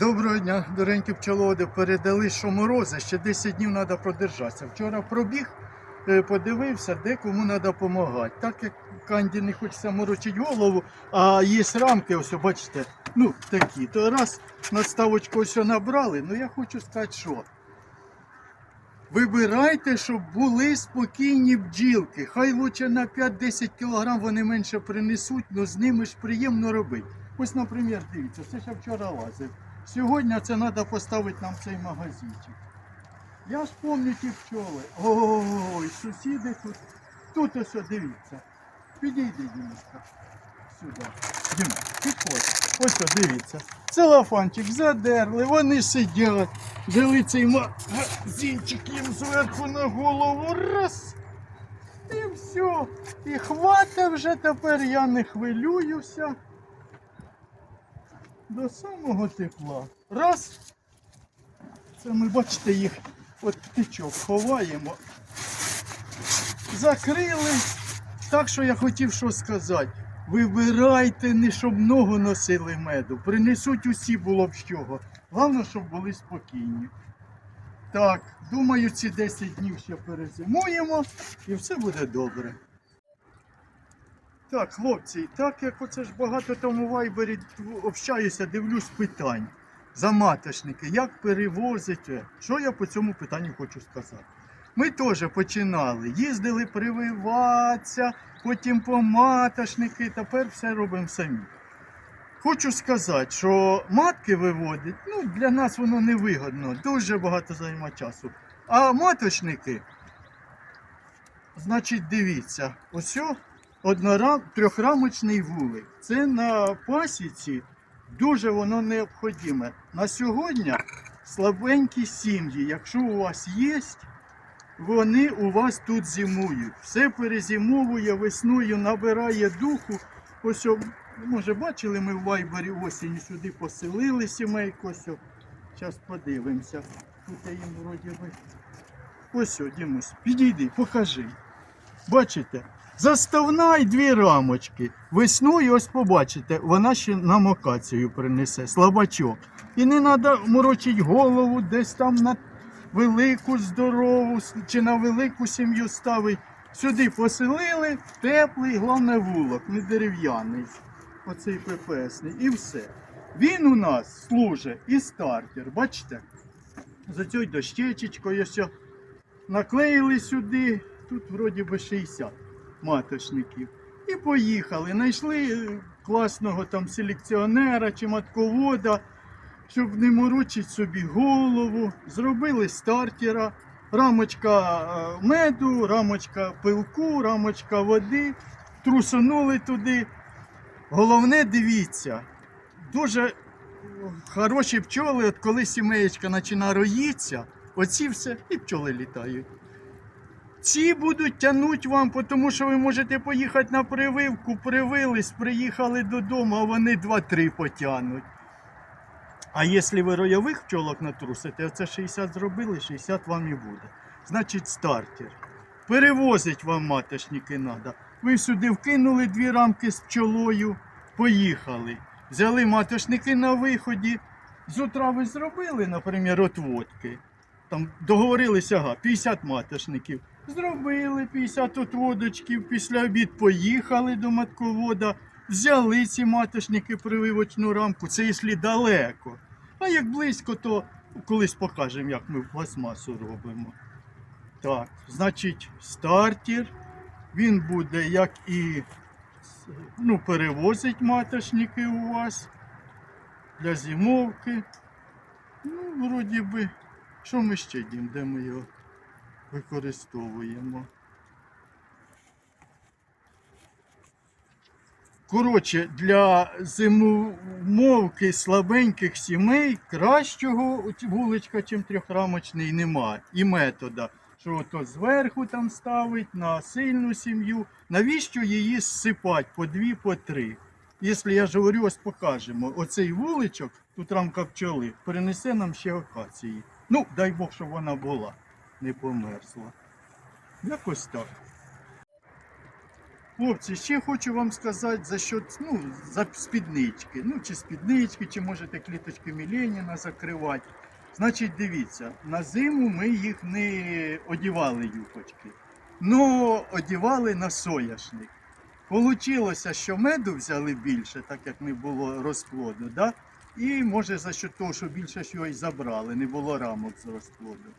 Доброго дня, доренькі пчеловоди. Передали, що морози, ще 10 днів треба продержатися. Вчора пробіг, е, подивився, де кому треба допомагати. Так як Канді не хочеться морочити голову, а є рамки, ось бачите, ну такі. То раз надставочку ось набрали, ну я хочу сказати, що. Вибирайте, щоб були спокійні бджілки. Хай лучше на 5-10 кг вони менше принесуть, але з ними ж приємно робити. Ось, наприклад, дивіться, це ще вчора лазив. Сьогодні це треба поставити нам цей магазинчик. Я пам'ятаю ті пчоли. Ой, сусіди тут. Тут ось, дивіться. Підійди, Дімочка. Сюди. Діма, підходь. Ось, о, дивіться. Целофанчик задерли, вони сидять. Взяли цей магазинчик їм зверху на голову. Раз. І все. І хвата вже тепер, я не хвилююся. До самого тепла. Раз. Це ми, бачите, їх от птичок ховаємо. Закрили. Так що я хотів що сказати. Вибирайте, не щоб ногу носили меду. Принесуть усі було б з чого. Головне, щоб були спокійні. Так, думаю, ці 10 днів ще перезимуємо і все буде добре. Так, хлопці, так як оце ж багато там у вайбері общаюся, дивлюсь питань за маточники, як перевозите. Що я по цьому питанню хочу сказати? Ми теж починали, їздили прививатися, потім по маточники, тепер все робимо самі. Хочу сказати, що матки виводить, ну для нас воно невигодно, дуже багато займа часу. А маточники, значить, дивіться, ось о, однорам, трьохрамочний вулик. Це на пасіці дуже воно необхідне. На сьогодні слабенькі сім'ї, якщо у вас є, вони у вас тут зимують. Все перезимовує весною, набирає духу. Ось, може, бачили ми в Вайбері осінь сюди поселили сімейку. Зараз подивимося. Тут я їм вроді би. Ось, Дімусь, підійди, покажи. Бачите? Заставна й дві рамочки. Весною ось побачите, вона ще нам окацію принесе, слабачок. І не треба морочити голову десь там на велику здорову чи на велику сім'ю ставить. Сюди поселили, теплий, головне вулок, не дерев'яний. Оцей ППСний. І все. Він у нас служить і стартер, бачите? За цією дощечечкою наклеїли сюди, тут вроді би 60 маточників. І поїхали. Знайшли класного там селекціонера чи матковода, щоб не морочити собі голову. Зробили стартера, рамочка е, меду, рамочка пилку, рамочка води, трусонули туди. Головне, дивіться, дуже хороші пчоли, от коли сімеєчка починає роїтися, оці все і пчоли літають. Ці будуть тягнути вам, тому що ви можете поїхати на прививку, привились, приїхали додому, а вони 2-3 потягнуть. А якщо ви ройових пчолок натрусите, оце 60 зробили, 60 вам і буде. Значить, стартер. Перевозить вам маточники треба. Ви сюди вкинули дві рамки з пчолою, поїхали. Взяли маточники на виході. З утра ви зробили, наприклад, отводки. Там договорилися, ага, 50 маточників. Зробили 50 отводочків, після обід поїхали до матковода, взяли ці маточники прививочну рамку, це якщо далеко. А як близько, то колись покажемо, як ми пластмасу робимо. Так, значить, стартер. Він буде, як і ну, перевозить маточники у вас для зимовки. Ну, вроді би, що ми ще дім, де ми його використовуємо. Коротше, для зимовки слабеньких сімей кращого вуличка, чим трьохрамочний, немає. І метода, що ото зверху там ставить на сильну сім'ю. Навіщо її зсипати по дві, по три? Якщо я ж говорю, ось покажемо. Оцей вуличок, тут рамка пчоли, перенесе нам ще акації. Ну, дай Бог, щоб вона була, не померзла. Якось так. Хлопці, ще хочу вам сказати за що ну, за спіднички. Ну, чи спіднички, чи можете кліточки Міленіна закривати. Значить, дивіться, на зиму ми їх не одівали юпочки, но одівали на соняшник. Получилося, що меду взяли більше, так як не було розплоду, да? і може за що того, що більше його й забрали, не було рамок з розплоду.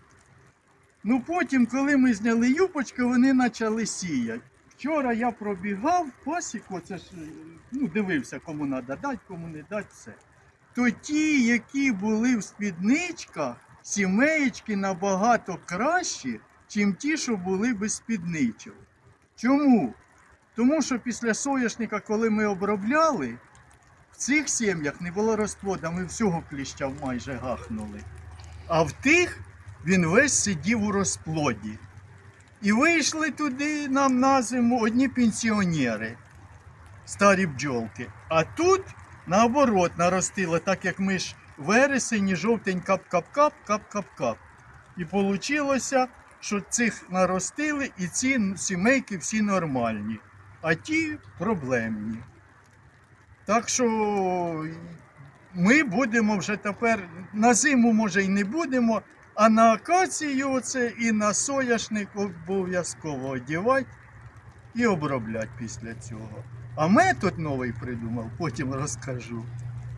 Ну потім, коли ми зняли юпочки, вони почали сіяти. Вчора я пробігав пасіку, це ж ну, дивився, кому треба дати, кому не дати, все. То ті, які були в спідничках, сімеєчки набагато кращі, чим ті, що були без спідничок. Чому? Тому що після соняшника, коли ми обробляли, в цих сім'ях не було розплода, ми всього кліща майже гахнули. А в тих він весь сидів у розплоді. І вийшли туди нам на зиму одні пенсіонери, старі бджолки. А тут наоборот наростило, так як ми ж вересень, жовтень кап-кап-кап, кап-кап-кап. І вийшло, що цих наростили, і ці сімейки всі нормальні, а ті проблемні. Так що ми будемо вже тепер на зиму, може, і не будемо, а на акацію це і на сояшник обов'язково одівати і обробляти після цього. А метод новий придумав, потім розкажу.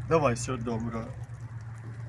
Давай, все доброго.